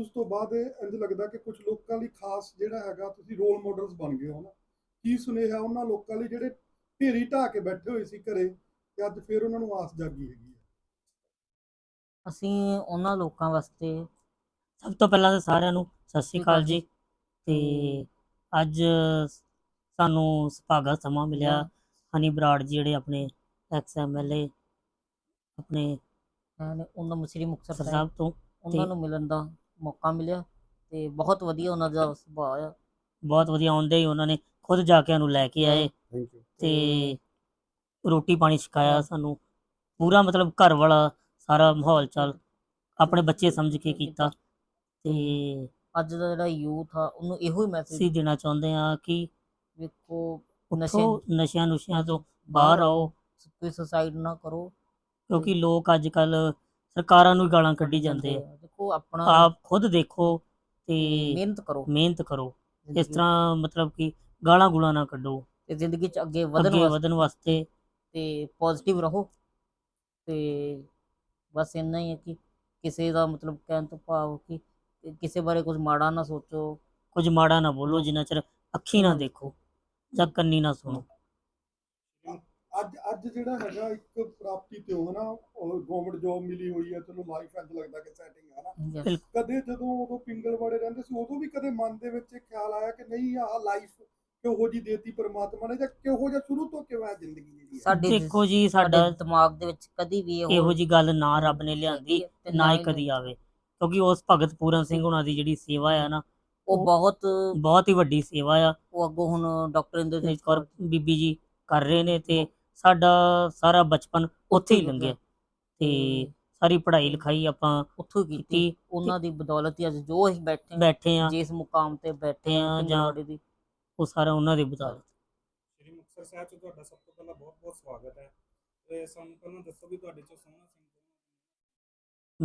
ਉਸ ਤੋਂ ਬਾਅਦ ਇਹ ਇੰਜ ਲੱਗਦਾ ਕਿ ਕੁਝ ਲੋਕਾਂ ਲਈ ਖਾਸ ਜਿਹੜਾ ਹੈਗਾ ਤੁਸੀਂ ਰੋਲ ਮਾਡਲਸ ਬਣ ਗਏ ਹੋ ਨਾ। ਕੀ ਸੁਨੇਹਾ ਉਹਨਾਂ ਲੋਕਾਂ ਲਈ ਜਿਹੜੇ ਢੇਰੀ ਢਾਹ ਕੇ ਬੈਠੇ ਹੋਏ ਸੀ ਘਰੇ ਤੇ ਅੱਜ ਫਿਰ ਉਹਨਾਂ ਨੂੰ ਆਸ ਜਾਗੀ ਹੈਗੀ ਹੈ? ਅਸੀਂ ਉਹਨਾਂ ਲੋਕਾਂ ਵਾਸਤੇ ਸਭ ਤੋਂ ਪਹਿਲਾਂ ਤਾਂ ਸਾਰਿਆਂ ਨੂੰ ਸਤਿ ਸ੍ਰੀ ਅਕਾਲ ਜੀ। ਤੇ ਅੱਜ ਸਾਨੂੰ ਸੁਭਾਗਾ ਸਮਾਂ ਮਿਲਿਆ। ਹਨੀ ਬਰਾੜ ਜੀ ਜਿਹੜੇ ਆਪਣੇ ਐਕਸ ਐਮਐਲਏ ਆਪਣੇ ਉਹਨਾਂ ਮੁਸਰੀ ਮੁਕਤਸਰ ਸਾਹਿਬ ਤੋਂ ਉਹਨਾਂ ਨੂੰ ਮਿਲਣ ਦਾ ਮੌਕਾ ਮਿਲਿਆ ਤੇ ਬਹੁਤ ਵਧੀਆ ਉਹਨਾਂ ਦਾ ਸੁਭਾਅ ਆ ਬਹੁਤ ਵਧੀਆ ਆਉਂਦੇ ਹੀ ਉਹਨਾਂ ਨੇ ਖੁਦ ਜਾ ਕੇ ਉਹਨੂੰ ਲੈ ਕੇ ਆਏ ਥੈਂਕ ਯੂ ਤੇ ਰੋਟੀ ਪਾਣੀ ਛਕਾਇਆ ਸਾਨੂੰ। ਪੂਰਾ ਮਤਲਬ ਘਰ ਵਾਲਾ ਸਾਰਾ ਮਾਹੌਲ ਚਾਲ ਆਪਣੇ ਬੱਚੇ ਸਮਝ ਕੇ ਕੀਤਾ ਤੇ ਅੱਜ ਦਾ ਜਿਹੜਾ ਯੂਥ ਆ ਉਹਨੂੰ ਇਹੋ ਹੀ ਮੈਸੇਜ ਅਸੀਂ ਦੇਣਾ ਚਾਹੁੰਦੇ ਆ ਕਿ ਵੇਖੋ ਉੱਠੋ ਨਸ਼ਿਆਂ ਨੁਸ਼ਿਆਂ ਤੋਂ ਬਾਹਰ ਆਓ। ਕੋਈ ਸੁਸਾਈਡ ਨਾ ਕਰੋ ਕਿਉਂਕਿ ਲੋਕ ਅੱਜ ਕੱਲ ਸਰਕਾਰਾਂ ਨੂੰ ਹੀ ਗਾਲਾਂ ਕੱਢੀ ਜਾਂਦੇ ਆ। ਦੇਖੋ ਆਪਣਾ ਆਪ ਖੁਦ ਦੇਖੋ ਤੇ ਮਿਹਨਤ ਕਰੋ। ਮਿਹਨਤ ਕਰੋ। ਇਸ ਤਰ੍ਹਾਂ ਮਤਲਬ ਕਿ ਗਾਲਾਂ ਗੁਲਾਂ ਨਾ ਕੱਢੋ। ਤੇ ਜ਼ਿੰਦਗੀ 'ਚ ਅੱਗੇ ਵਧਣ ਅੱਗੇ ਵਾਸਤੇ। ਵਧਣ ਵਾਸਤੇ। ਤੇ ਪੋਜ਼ਿਟਿਵ ਰਹੋ। ਤੇ ਬਸ ਇੰਨਾ ਹੀ ਹੈ ਕਿ ਕਿਸੇ ਦਾ ਮਤਲਬ ਕਹਿਣ ਤੋਂ ਭਾਵ ਕਿ ਕਿਸੇ ਬਾਰੇ ਕੁਝ ਮਾੜਾ ਨਾ ਸੋਚੋ। ਕੁਝ ਮਾੜਾ ਨਾ ਬੋਲੋ ਜਿੰਨਾ ਚਿਰ ਅੱਖੀ ਨਾ ਦੇਖੋ ਜਾਂ ਕੰਨੀ ਨਾ ਸੁਣੋ। ਅੱਜ ਅੱਜ ਜਿਹੜਾ ਹੈਗਾ ਇੱਕ ਪ੍ਰਾਪਤੀ ਤੇ ਹੋ ਨਾ ਗਵਰਨਮੈਂਟ ਜੌਬ ਮਿਲੀ ਹੋਈ ਹੈ ਚਲੋ ਲਾਈਫ ਇੰਜ ਲੱਗਦਾ ਕਿ ਸੈਟਿੰਗ ਹੈ ਨਾ। ਕਦੇ ਜਦੋਂ ਉਦੋਂ ਪਿੰਗਲਵਾੜੇ ਰਹਿੰਦੇ ਸੀ ਉਦੋਂ ਵੀ ਕਦੇ ਮਨ ਦੇ ਵਿੱਚ ਇਹ ਖਿਆਲ ਆਇਆ ਕਿ ਨਹੀਂ ਆਹ ਲਾਈਫ ਕਿਹੋ ਜੀ ਦੇਤੀ ਪਰਮਾਤਮਾ ਨੇ ਜਾਂ ਕਿਹੋ ਜਿਹਾ ਸ਼ੁਰੂ ਤੋਂ ਕਿਵੇਂ ਹੈ ਜ਼ਿੰਦਗੀ ਜਿਹੜੀ ਹੈ। ਸਾਡੇ ਦੇਖੋ ਜੀ ਸਾਡੇ ਦਿਮਾਗ ਦੇ ਵਿੱਚ ਕਦੀ ਵੀ ਇਹੋ ਇਹੋ ਜੀ ਗੱਲ ਨਾ ਰੱਬ ਨੇ ਲਿਆਂਦੀ ਤੇ ਨਾ ਹੀ ਕਦੀ ਆਵੇ। ਕਿਉਂਕਿ ਉਸ ਭਗਤ ਪੂਰਨ ਸਿੰਘ ਉਹਨਾਂ ਦੀ ਜਿਹੜੀ ਸੇਵਾ ਆ ਨਾ ਉਹ ਬਹੁਤ ਬਹੁਤ ਹੀ ਵੱਡੀ ਸੇਵਾ ਆ। ਉਹ ਅੱਗੋਂ ਹੁਣ ਡਾਕਟਰ ਇੰਦਰਜੀਤ ਕੌਰ ਬੀਬੀ ਜੀ ਕਰ ਰਹੇ ਨੇ ਤੇ ਸਾਡਾ ਸਾਰਾ ਬਚਪਨ ਉੱਥੇ ਹੀ ਲੰਘਿਆ। ਤੇ ਸਾਰੀ ਪੜ੍ਹਾਈ ਲਿਖਾਈ ਆਪਾਂ ਉੱਥੋਂ ਕੀਤੀ। ਉਹਨਾਂ ਦੀ ਬਦੌਲਤ ਹੀ ਅੱਜ ਜੋ ਅਸੀਂ ਬੈਠੇ ਬੈਠੇ ਆ ਜਿਸ ਮੁਕਾਮ ਤੇ ਬੈਠੇ ਹਾਂ ਜਾਂ- ਦੀ। ਉਹ ਸਾਰਾ ਉਹਨਾਂ ਦੀ ਬਦੌਲਤ। ਸ਼੍ਰੀ ਮੁਕਤਸਰ ਸਾਹਿਬ ਚ ਤੁਹਾਡਾ ਸਭ ਤੋਂ ਪਹਿਲਾਂ ਬਹੁਤ ਬਹੁਤ ਸਵਾਗਤ ਹੈ। ਤੇ ਸਾਨੂੰ ਪਹਿਲਾਂ ਦੱਸੋ ਵੀ ਤੁਹਾਡੇ ਚੋਂ ਸੋਹਣਾ ਸਿੰਘ?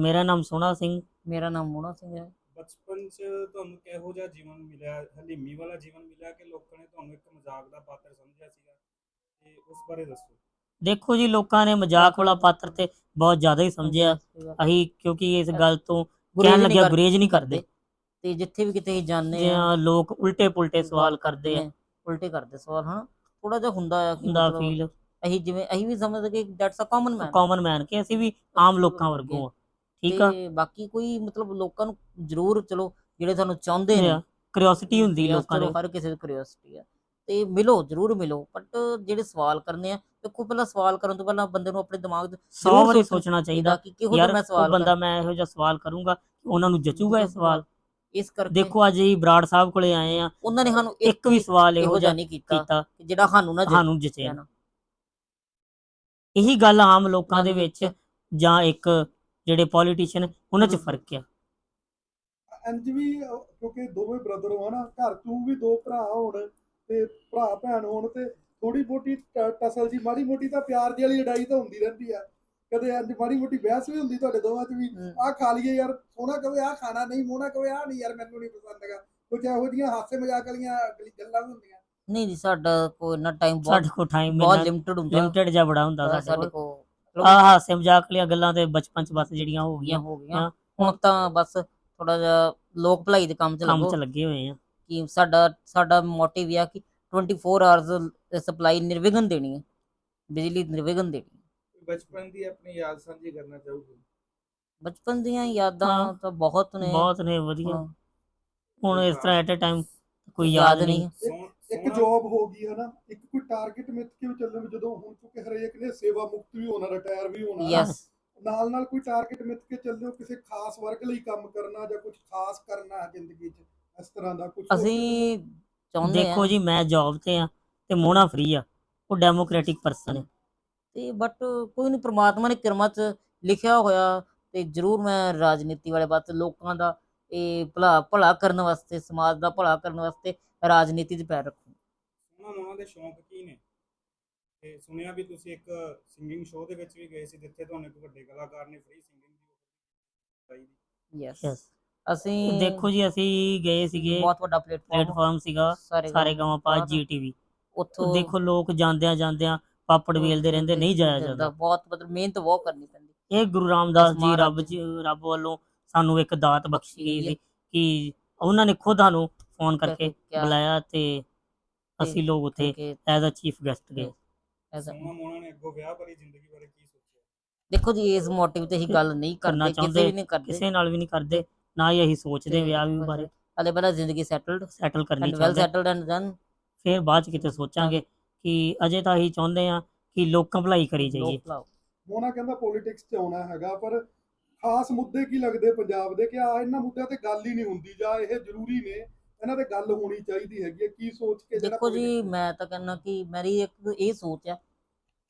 ਮੇਰਾ ਨਾਮ ਸੋਹਣਾ ਸਿੰਘ। ਮੇਰਾ ਨਾਮ ਮੋਨਾ ਸਿੰਘ ਹੈ। ਬਚਪਨ ਚ ਤੁਹਾਨੂੰ ਕਿਹੋ ਜਿਹਾ ਜੀਵਨ ਮਿਲਿਆ ਹਲੀਮੀ ਵਾਲਾ ਜੀਵਨ ਮਿਲਿਆ ਕਿ ਲੋਕਾਂ ਨੇ ਤੁਹਾਨੂੰ ਇੱਕ ਮਜ਼ਾਕ ਦਾ ਪਾਤਰ ਸਮਝਿਆ ਸੀਗਾ? ਤੇ ਉਸ ਬਾਰੇ ਦੱਸੋ। ਦੇਖੋ ਜੀ ਲੋਕਾਂ ਨੇ ਮਜ਼ਾਕ ਵਾਲਾ ਪਾਤਰ ਤੇ ਬਹੁਤ ਜ਼ਿਆਦਾ ਹੀ ਸਮਝਿਆ। ਅਸੀਂ ਕਿਉਂਕਿ ਇਸ ਗੱਲ ਤੋਂ ਕਹਿਣ ਲੱਗਿਆ। ਗੁਰੇਜ ਨਹੀਂ ਕਰਦੇ। ਤੇ ਜਿੱਥੇ ਵੀ ਕਿਤੇ ਜਾਂਦੇ ਆ ਲੋਕ ਉਲਟੇ ਪੁਲਟੇ ਸਵਾਲ ਕਰਦੇ ਆ। ਉਲਟੇ ਕਰਦੇ ਸਵਾਲ ਹਾਂ। ਥੋੜਾ ਜਿਹਾ ਹੁੰਦਾ ਆ ਕਿ ਹੁੰਦਾ ਫੀਲ ਅਸੀਂ ਜਿਵੇਂ ਅਸੀਂ ਵੀ ਸਮਝਦੇ ਕਿ that's a common man common man ਕਿ ਅਸੀਂ ਵੀ ਆਮ ਲੋਕਾਂ ਵਰਗੋਂ ਆ। ਠੀਕ ਆ? ਤੇ ਬਾਕੀ ਕੋਈ ਮਤਲਬ ਲੋਕਾਂ ਨੂੰ ਜ਼ਰੂਰ ਚਲੋ ਜਿਹੜੇ ਤੁਹਾਨੂੰ ਚਾਹੁੰਦੇ ਨੇ। ਕਿਉਰਿਓਸਿਟੀ ਹੁੰਦੀ ਲੋਕਾਂ ਦੇ। ਹਰ ਕਿਸੇ ਦੀ ਕਿਉਰਿਓਸਿਟੀ ਆ। ਤੇ ਮਿਲੋ ਜ਼ਰੂਰ ਮਿਲੋ। ਬਟ ਜਿਹੜੇ ਸਵਾਲ ਕਰਨੇ ਆ ਦੇਖੋ ਪਹਿਲਾਂ ਸਵਾਲ ਕਰਨ ਤੋਂ ਪਹਿਲਾਂ ਬੰਦੇ ਨੂੰ ਆਪਣੇ ਦਿਮਾਗ 'ਚ 100 ਜ਼ਰੂਰ ਵਾਰੀ ਸੋਚਣਾ ਚਾਹੀਦਾ ਕਿ ਕਿਹੋ ਜਿਹਾ ਮੈਂ ਉਹ ਸਵਾਲ ਬੰਦਾ ਮੈਂ ਇਹੋ ਜਿਹਾ ਸਵਾਲ ਕਰੂੰਗਾ ਉਹਨਾਂ ਨੂੰ ਜਚੂਗਾ ਇਹ ਸਵਾਲ? ਇਸ ਕਰਕੇ ਦੇਖੋ ਅੱਜ ਹੀ ਬਰਾੜ ਸਾਹਿਬ ਕੋਲੇ ਆਏ ਆ ਉਹਨਾਂ ਨੇ ਸਾਨੂੰ ਇੱਕ ਵੀ ਸਵਾਲ ਇਹੋ ਜਿਹਾ ਨਹੀਂ ਕੀਤਾ ਜਿਹੜਾ ਸਾਨੂੰ ਨਾ ਸਾਨੂੰ ਜਚਿਆ ਨਾ। ਇਹੀ ਗੱਲ ਆਮ ਲੋਕਾਂ ਦੇ ਵਿੱਚ ਜਾਂ ਇੱਕ ਜਿਹੜੇ ਪੋਲੀਟੀਸ਼ੀਅਨ ਉਹਨਾਂ 'ਚ। ਫ਼ਰਕ ਆ। ਇੰਜ ਵੀ ਕਿਉਂਕਿ ਦੋਵੇਂ ਬ੍ਰਦਰ ਹੋ ਨਾ ਘਰ ਤੂੰ ਵੀ ਦੋ ਭਰਾ ਹੋਣ ਤੇ ਭਰਾ ਭੈਣ ਹੋਣ ਤੇ ਥੋੜੀ ਬੋਟੀ ਟਸਲ ਜੀ ਮਾੜੀ ਮੋਟੀ ਤਾਂ ਪਿਆਰ ਦੀ ਵਾਲੀ ਲੜਾਈ ਤਾਂ ਹੁੰਦੀ ਰਹਿੰਦੀ ਆ। ਕਦੇ ਇੰਜ ਮਾੜੀ ਮੋਟੀ ਬਹਿਸ ਵੀ ਹੁੰਦੀ ਤੁਹਾਡੇ ਦੋਵਾਂ 'ਚ ਵੀ। ਆਹ ਖਾ ਲਈਏ ਯਾਰ ਸੋਹਣਾ ਕਵੇ ਆਹ ਖਾਣਾ ਨਹੀਂ ਮੋਹਣਾ ਕਵੇ ਆਹ ਨਹੀਂ ਯਾਰ ਮੈਨੂੰ ਨਹੀਂ ਪਸੰਦ ਹੈਗਾ। ਕੁਝ ਇਹੋ ਜਿਹੀਆਂ ਹਾਸੇ ਮਜ਼ਾਕ ਵਾਲੀਆਂ ਗਲੀ- ਵੀ ਹੁੰਦੀਆਂ। ਨਹੀਂ ਜੀ ਸਾਡਾ ਕੋਈ ਇੰਨਾ ਟਾਈਮ ਬਹੁਤ ਸਾਡੇ ਕੋਲ ਟਾਈਮ ਬਹੁਤ ਲਿਮਟਿਡ ਹੁੰਦਾ। ਲਿਮਟਿਡ ਜਿਹਾ ਬੜਾ ਹੁੰਦਾ ਸਾਡੇ ਕੋਲ। ਆਹ ਹਾਸੇ ਮਜ਼ਾਕ ਵਾਲੀਆਂ ਗੱਲਾਂ ਤੇ ਬਚਪਨ 'ਚ ਬਸ ਜਿਹੜੀਆਂ ਹੋ ਗਈਆਂ। ਹੋ ਗਈਆਂ। ਹੁਣ ਤਾਂ ਬਸ ਥੋੜਾ ਜਿਹਾ ਲੋਕ ਭਲਾਈ ਦੇ ਕੰਮ 'ਚ ਕੰਮ ਲੱਗੋ। 'ਚ ਲੱਗੇ ਹੋਏ ਆ। ਕਿ ਸਾਡਾ ਸਾਡਾ ਮੋਟਿਵ ਇਹ ਆ ਕਿ 24 ਆਵਰਸ ਸਪਲਾਈ ਨਿਰਵਿਘਨ ਦੇਣੀ ਹੈ ਬਿਜਲੀ ਨਿਰਵਿਘਨ ਦੇਣੀ ਹੈ। ਬਚਪਨ ਦੀ ਆਪਣੀ ਯਾਦ ਸਾਂਝੀ ਕਰਨਾ ਚਾਹੋਗੇ? ਬਚਪਨ ਦੀਆਂ ਯਾਦਾਂ ਹਾਂ। ਤਾਂ ਬਹੁਤ ਨੇ। ਬਹੁਤ ਨੇ ਵਧੀਆ। ਹਾਂ, ਹੁਣ ਇਸ ਤਰ੍ਹਾਂ ਐਟ ਅ ਟਾਈਮ ਕੋਈ ਯਾਦ ਨਹੀਂ। ਸੋਹਣ- ਇੱਕ ਸੋਹਣਾ- ਜੌਬ ਹੋ ਗਈ ਹੈ ਨਾ ਇੱਕ ਕੋਈ ਟਾਰਗੇਟ ਮਿੱਥ ਕੇ ਵੀ ਚੱਲੋ ਵੀ ਜਦੋਂ ਹੁਣ ਚੁੱਕੇ ਹਰੇਕ ਨੇ ਸੇਵਾ ਮੁਕਤ ਵੀ ਹੋਣਾ ਰਿਟਾਇਰ ਵੀ ਹੋਣਾ। ਯੈਸ ਨਾਲ ਨਾਲ ਕੋਈ ਟਾਰਗੇਟ ਮਿੱਥ ਕੇ ਚੱਲਿਓ ਕਿਸੇ ਖਾਸ ਵਰਗ ਲਈ ਕੰਮ ਕਰਨਾ ਜਾਂ ਕੁਝ ਖਾਸ ਕਰਨਾ ਹੈ ਜ਼ਿੰਦਗੀ 'ਚ। ਇਸ ਤਰ੍ਹਾਂ ਦਾ ਕੁਝ ਅਸੀਂ ਚਾਹੁੰਦੇ ਦੇਖੋ ਆ। ਜੀ ਮੈਂ ਜੌਬ ਤੇ ਆ ਤੇ ਮੋਣਾ ਫ੍ਰੀ ਆ। ਉਹ ਡੈਮੋਕ੍ਰੈਟਿਕ ਪਰਸਨ ਹੈ ਤੇ ਬਟ ਕੋਈ ਨਹੀਂ ਪ੍ਰਮਾਤਮਾ ਨੇ ਕਿਰਮਾ 'ਚ ਲਿਖਿਆ ਹੋਇਆ ਤੇ ਜ਼ਰੂਰ ਮੈਂ ਰਾਜਨੀਤੀ ਵਾਲੇ ਪਾਸੇ ਲੋਕਾਂ ਦਾ ਇਹ ਭਲਾ ਭਲਾ ਕਰਨ ਵਾਸਤੇ ਸਮਾਜ ਦਾ ਭਲਾ ਕਰਨ ਵਾਸਤੇ ਰਾਜਨੀਤੀ 'ਚ ਪੈਰ ਰੱਖੂ। ਸੋਹਣਾ ਮੋਹਣਾ ਦੇ ਸ਼ੌਂਕ ਕੀ ਨੇ? ਤੇ ਸੁਣਿਆ ਵੀ ਤੁਸੀਂ ਇੱਕ ਸਿੰਗਿੰਗ ਸ਼ੋਅ ਦੇ ਵਿੱਚ ਵੀ ਗਏ ਸੀ ਜਿੱਥੇ ਤੁਹਾਨੂੰ ਇੱਕ ਵੱਡੇ ਕਲਾਕਾਰ ਨੇ ਫ੍ਰੀ ਸਿੰਗਿੰਗ ਦੀ offer ਕੀਤੀ ਯੈਸ ਯੈਸ ਅਸੀਂ ਦੇਖੋ ਜੀ ਅਸੀਂ ਗਏ ਸੀਗੇ ਬਹੁਤ ਵੱਡਾ ਪਲੇਟਫਾਰਮ ਪਲੇਟਫਾਰਮ ਸੀਗਾ ਸਾਰੇ ਗਾਵਾਂ ਪਾ ਜੀ ਟੀਵੀ ਉੱਥੋਂ ਦੇਖੋ ਲੋਕ ਜਾਂਦਿਆਂ ਜਾਂਦਿਆਂ ਪਾਪੜ ਵੇਲਦੇ ਰਹਿੰਦੇ ਨਹੀਂ ਜਾਇਆ ਜਾਂਦਾ। ਬਹੁਤ ਮਤਲਬ ਮਿਹਨਤ ਬਹੁਤ ਕਰਨੀ ਪੈਂਦੀ। ਇਹ ਗੁਰੂ ਰਾਮਦਾਸ ਜੀ ਮਹਾਰਾਜ ਰੱਬ ਜੀ ਰੱਬ ਵੱਲੋਂ ਸਾਨੂੰ ਇੱਕ ਦਾਤ ਬਖਸ਼ੀ ਗਈ ਸੀ ਕਿ ਉਹਨਾਂ ਨੇ ਖੁਦ ਸਾਨੂੰ ਫੋਨ ਕਰਕੇ ਕਿਆ- ਬੁਲਾਇਆ ਤੇ ਅਸੀਂ ਲੋਕ ਉੱਥੇ ਕਿ ਐਜ਼ ਅ ਚੀਫ ਗੈਸਟ ਗਏ। ਐਸਾ ਸੋਨਾ ਮੋਨਾ ਨੇ ਅੱਗੋਂ ਵਿਆਹ ਭਰੀ ਜ਼ਿੰਦਗੀ ਬਾਰੇ ਕੀ ਸੋਚਿਆ? ਦੇਖੋ ਜੀ ਇਸ ਮੋਟਿਵ ਤੇ ਹੀ ਗੱਲ ਨਹੀਂ ਕਰਨਾ ਕਰਦੇ ਕਿਸੇ ਚਾਹੁੰਦੇ, ਵੀ ਨਹੀਂ ਕਰਦੇ। ਕਿਸੇ ਨਾਲ ਵੀ ਨਹੀਂ ਕਰਦੇ। ਨਾ ਹੀ ਅਸੀਂ ਸੋਚਦੇ ਤੇ ਵਿਆਹ ਵੀ ਬਾਰੇ। ਹਲੇ ਪਹਿਲਾਂ ਜ਼ਿੰਦਗੀ ਸੈਟਲਡ ਸੈਟਲ ਕਰਨੀ ਐਂਡ ਵੈਲ ਚਾਹੁੰਦੇ। ਸੈਟਲਡ ਐਂਡ ਦੈਨ ਫਿਰ ਬਾਅਦ ਚ ਕਿਤੇ ਸੋਚਾਂਗੇ ਕਿ ਅਜੇ ਤਾਂ ਅਸੀਂ ਚਾਹੁੰਦੇ ਆ ਕਿ ਲੋਕਾਂ ਭਲਾਈ ਕਰੀ ਜਾਈਏ। ਲੋਕ ਮੋਨਾ ਕਹਿੰਦਾ ਪੋਲਿਟਿਕਸ 'ਚ ਆਉਣਾ ਹੈਗਾ ਪਰ ਖਾਸ ਮੁੱਦੇ ਕੀ ਲੱਗਦੇ ਪੰਜਾਬ ਦੇ? ਕਿ ਆ ਇਹਨਾਂ ਮੁੱਦਿਆਂ ਤੇ ਗੱਲ ਹੀ ਨਹੀਂ ਹੁੰਦੀ ਜਾਂ ਇਹ ਜ਼ਰੂਰੀ ਨੇ ਇਹਨਾਂ ਤੇ ਗੱਲ ਹੋਣੀ ਚਾਹੀਦੀ ਹੈਗੀ ਹੈ। ਕੀ ਸੋਚ ਕੇ ਜਿਹੜਾ ਦੇਖੋ ਜੀ ਮੈਂ ਤਾਂ ਕਹਿੰਦਾ ਕਿ ਮੇਰੀ ਇੱਕ ਇਹ ਸੋਚ ਹੈ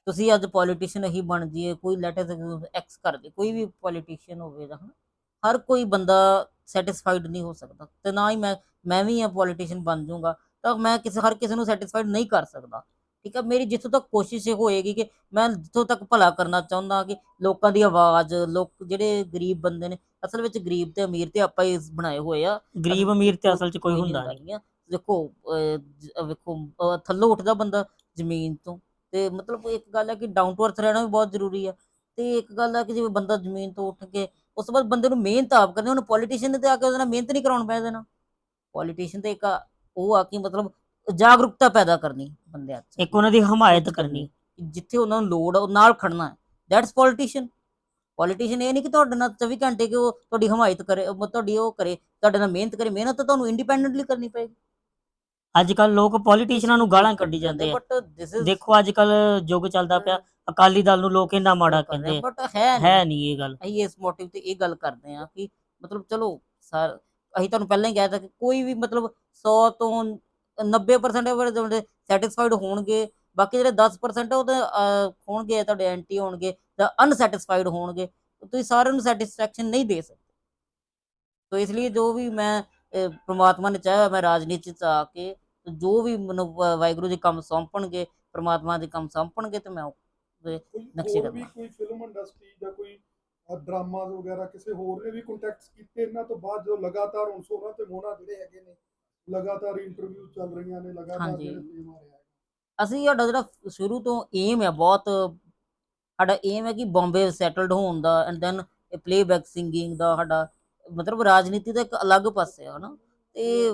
ਤੁਸੀਂ ਅੱਜ ਪੋਲੀਟੀਸ਼ੀਅਨ ਹੀ ਬਣ ਜੀਏ ਕੋਈ ਲੈਟਰ ਐਕਸ ਕਰ ਦੇ ਕੋਈ ਵੀ ਪੋਲੀਟੀਸ਼ੀਅਨ ਹੋਵੇਗਾ ਹਨਾ ਹਰ ਕੋਈ ਬੰਦਾ ਸੈਟੀਸਫਾਈਡ ਨਹੀਂ ਹੋ ਸਕਦਾ ਤੇ ਨਾ ਹੀ ਮੈਂ ਮੈਂ ਵੀ ਆ ਪੋਲੀਟੀਸ਼ੀਅਨ ਬਣ ਜਾਊਂਗਾ ਤਾਂ ਮੈਂ ਕਿਸੇ ਹਰ ਕਿਸੇ ਨੂੰ ਸੈਟੀਸਫਾਈਡ ਨਹੀਂ ਕਰ ਸਕਦਾ। ਠੀਕ ਹੈ ਮੇਰੀ ਜਿੱਥੋਂ ਤੱਕ ਕੋਸ਼ਿਸ਼ ਹੋਏਗੀ ਕਿ ਮੈਂ ਜਿੱਥੋਂ ਤੱਕ ਭਲਾ ਕਰਨਾ ਚਾਹੁੰਦਾ ਕਿ ਲੋਕਾਂ ਦੀ ਆਵਾਜ਼ ਲੋਕ ਜਿਹੜੇ ਗਰੀਬ ਬੰਦੇ ਨੇ ਅਸਲ ਵਿੱਚ ਗਰੀਬ ਤੇ ਅਮੀਰ ਤੇ ਆਪਾਂ ਹੀ ਬਣਾਏ ਹੋਏ ਆ। ਗਰੀਬ ਅਮੀਰ ਤੇ ਅਸਲ ਚ ਕੋਈ ਹੁੰਦਾ ਨਹੀਂ। ਆ ਦੇਖੋ ਵੇਖੋ ਥੱਲੋਂ ਉੱਠਦਾ ਬੰਦਾ ਜ਼ਮੀਨ ਤੋਂ ਤੇ ਮਤਲਬ ਇੱਕ ਗੱਲ ਹੈ ਕਿ ਡਾਊਨ ਟੂ ਅਰਥ ਰਹਿਣਾ ਵੀ ਬਹੁਤ ਜ਼ਰੂਰੀ ਆ ਤੇ ਇੱਕ ਗੱਲ ਹੈ ਕਿ ਜਿਵੇਂ ਬੰਦਾ ਜ਼ਮੀਨ ਤੋਂ ਉੱਠ ਕੇ ਉਸ ਤੋਂ ਬਾਅਦ ਬੰਦੇ ਨੂੰ ਮਿਹਨਤ ਆਪ ਕਰਨੀ ਉਹਨੂੰ ਪੋਲੀਟੀਸ਼ੀਅਨ ਤੇ ਆ ਕੇ ਉਹਦੇ ਨਾਲ ਮਿਹਨਤ ਨਹੀਂ ਕਰਾਉਣ ਪੈ ਦੇਣਾ। ਪੋਲੀਟੀਸ਼ੀਅਨ ਤੇ ਇੱਕ ਉਹ ਆ ਕਿ ਮਤਲਬ ਜਾਗਰੂਕਤਾ ਪੈਦਾ ਕਰਨੀ ਬੰਦਿਆਂ 'ਚ। ਇੱਕ ਉਹਨਾਂ ਦੀ ਹਮਾਇਤ ਕਰਨੀ। ਜਿੱਥੇ ਉਹਨਾਂ ਨੂੰ ਲੋੜ ਆ ਉਹ ਨਾਲ ਖੜਨਾ ਦੈਟਸ ਪੋਲੀਟੀਸ਼ੀਅਨ ਪੋਲੀਟੀਸ਼ੀਅਨ ਇਹ ਨਹੀਂ ਕਿ ਤੁਹਾਡੇ ਨਾਲ 24 ਘੰਟੇ ਕਿ ਉਹ ਤੁਹਾਡੀ ਹਮਾਇਤ ਕਰੇ ਤੁਹਾਡੀ ਉਹ ਕਰੇ ਤੁਹਾਡੇ ਨਾਲ ਮਿਹਨਤ ਕਰੇ ਮਿਹਨਤ ਤਾਂ ਤੁਹਾਨੂੰ ਇੰਡੀਪੈਂਡੈਂਟਲੀ ਕਰਨੀ ਪਏਗੀ। ਅੱਜ ਕੱਲ ਲੋਕ ਪੋਲੀਟੀਸ਼ੀਅਨਾਂ ਨੂੰ ਗਾਲਾਂ ਕੱਢੀ ਜਾਂਦੇ ਆ। ਬਟ ਦਿਸ ਇਜ਼ ਦੇਖੋ ਅੱਜ ਕੱਲ ਯੁੱਗ ਚੱਲਦਾ ਪਿਆ। ਅਕਾਲੀ ਦਲ ਨੂੰ ਲੋਕ ਇੰਨਾ ਮਾੜਾ ਕਹਿੰਦੇ ਆ। ਬਟ ਹੈ ਹੈ ਨਹੀਂ ਇਹ ਗੱਲ। ਅਸੀਂ ਇਸ ਮੋਟਿਵ ਤੇ ਇਹ ਗੱਲ ਕਰਦੇ ਆ ਕਿ ਮਤਲਬ ਚਲੋ ਸਰ ਅਸੀਂ ਤੁਹਾਨੂੰ ਪਹਿਲਾਂ ਹੀ ਕਹਿ ਦਿੱਤਾ ਕਿ ਕੋਈ ਵੀ ਮਤਲਬ 100 ਤੋਂ 90% ਬੰਦੇ ਸੈਟੀਸਫਾਈਡ ਹੋਣਗੇ। ਬਾਕੀ ਜਿਹੜੇ 10% ਉਹ ਤਾਂ ਹੋਣਗੇ ਤੁਹਾਡੇ ਐਂਟੀ ਹੋਣਗੇ ਜਾਂ ਅਨਸੈਟੀਸਫਾਈਡ ਹੋਣਗੇ। ਤੁਸੀਂ ਸਾਰਿਆਂ ਨੂੰ ਸੈਟੀਸਫੈਕਸ਼ਨ ਨਹੀਂ ਦੇ ਸਕਦੇ। ਤੋ ਇਸ ਲਈ ਜੋ ਵੀ ਮੈਂ ਪ੍ਰਮਾਤਮਾ ਨੇ ਚਾਹਿਆ ਮੈਂ ਰਾਜਨੀਤੀ ਚ ਆ ਕੇ ਜੋ ਵੀ ਮੈਨੂੰ ਵਾਹਿਗੁਰੂ ਜੀ ਕੰਮ ਸੌਂਪਣਗੇ ਪ੍ਰਮਾਤਮਾ ਦੇ ਕੰਮ ਸੌਂਪਣਗੇ ਤੇ ਮੈਂ ਉਹ- ਕੋਈ ਨਕਸ਼ੇ ਕਰਨਾ। ਕੋਈ ਫਿਲਮ ਇੰਡਸਟਰੀ ਜਾਂ ਕੋਈ ਡਰਾਮਾ ਵਗੈਰਾ ਕਿਸੇ ਹੋਰ ਨੇ ਵੀ ਕੰਟੈਕਟਸ ਕੀਤੇ ਇਹਨਾਂ ਤੋਂ ਬਾਅਦ ਜੋ ਲਗਾਤਾਰ ਹੁਣ ਸੋਨਾ ਤੇ ਮੋਨਾ ਜਿਹੜੇ ਹੈਗੇ ਨੇ ਲਗਾਤਾਰ ਇੰਟਰਵਿਊ ਚੱਲ ਰਹੀਆਂ ਨੇ ਲਗਾਤਾਰ। ਜਿਹੜੇ ਫੇਮ ਆ ਰਿਹਾ ਅਸੀਂ ਸਾਡਾ ਜਿਹੜਾ ਸ਼ੁਰੂ ਤੋਂ ਏਮ ਹੈ ਬਹੁਤ ਸਾਡਾ ਏਮ ਹੈ ਕਿ ਬੰਬੇ ਸੈਟਲਡ ਹੋਣ ਦਾ ਐਂਡ ਦੈਨ ਪਲੇਬੈਕ ਸਿੰਗਿੰਗ ਦਾ ਸਾਡਾ ਮਤਲਬ ਰਾਜਨੀਤੀ ਦਾ ਇੱਕ ਅਲੱਗ ਪਾਸੇ ਹੈ ਨਾ ਤੇ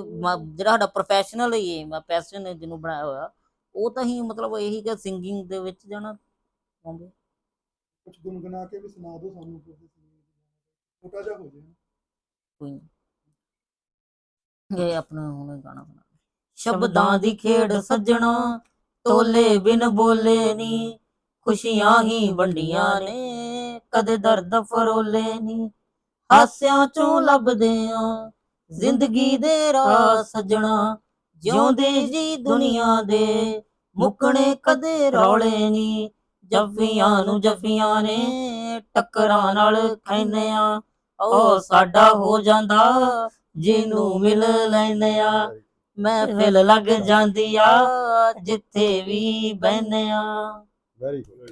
ਜਿਹੜਾ ਸਾਡਾ ਪ੍ਰੋਫੈਸ਼ਨਲ ਏਮ ਹੈ ਪੈਸ਼ਨ ਜਿਹਨੂੰ ਬਣਾਇਆ ਹੋਇਆ ਉਹ ਤਾਂ ਹੀ ਮਤਲਬ ਇਹੀ ਕਿ ਸਿੰਗਿੰਗ ਦੇ ਵਿੱਚ ਜਾਣਾ ਬੰਬੇ ਕੁਝ ਗੁੰਗਣਾ ਕੇ ਵੀ ਸੁਣਾ ਦਿਓ ਸਾਨੂੰ ਛੋਟਾ ਜਿਹਾ ਹੋ ਜਾਏ ਕੋਈ ਇਹ ਆਪਣਾ ਹੁਣ ਗਾਣਾ ਬਣਾ ਸ਼ਬਦਾਂ ਦੀ ਖੇਡ ਸੱਜਣਾ ਤੋਲੇ ਬਿਨ ਬੋਲੇ ਨੀ ਖੁਸ਼ੀਆਂ ਹੀ ਵੰਡੀਆਂ ਨੇ ਕਦੇ ਦਰਦ ਫਰੋਲੇ ਨੀ ਹਾਸਿਆਂ ਚੋਂ ਲੱਭਦੇ ਆ ਜ਼ਿੰਦਗੀ ਦੇ ਰਾਹ ਸੱਜਣਾ, ਜਿਉਂਦੇ ਜੀ ਦੁਨੀਆ ਦੇ ਮੁੱਕਣੇ ਕਦੇ ਰੌਲੇ ਨੀ। ਜੱਫੀਆਂ ਨੂੰ ਜੱਫੀਆਂ ਨੇ ਟੱਕਰਾਂ ਨਾਲ ਖੈਨੇ ਆ ਉਹ ਸਾਡਾ ਹੋ ਜਾਂਦਾ ਜਿਹਨੂੰ ਮਿਲ ਲੈਨੇ ਆ ਮਹਿਫਿਲ ਲੱਗ ਜਾਂਦੀ ਆ ਜਿੱਥੇ ਵੀ ਬਹਿਨੇ ਆ ਵੈਰੀ ਗੁੱਡ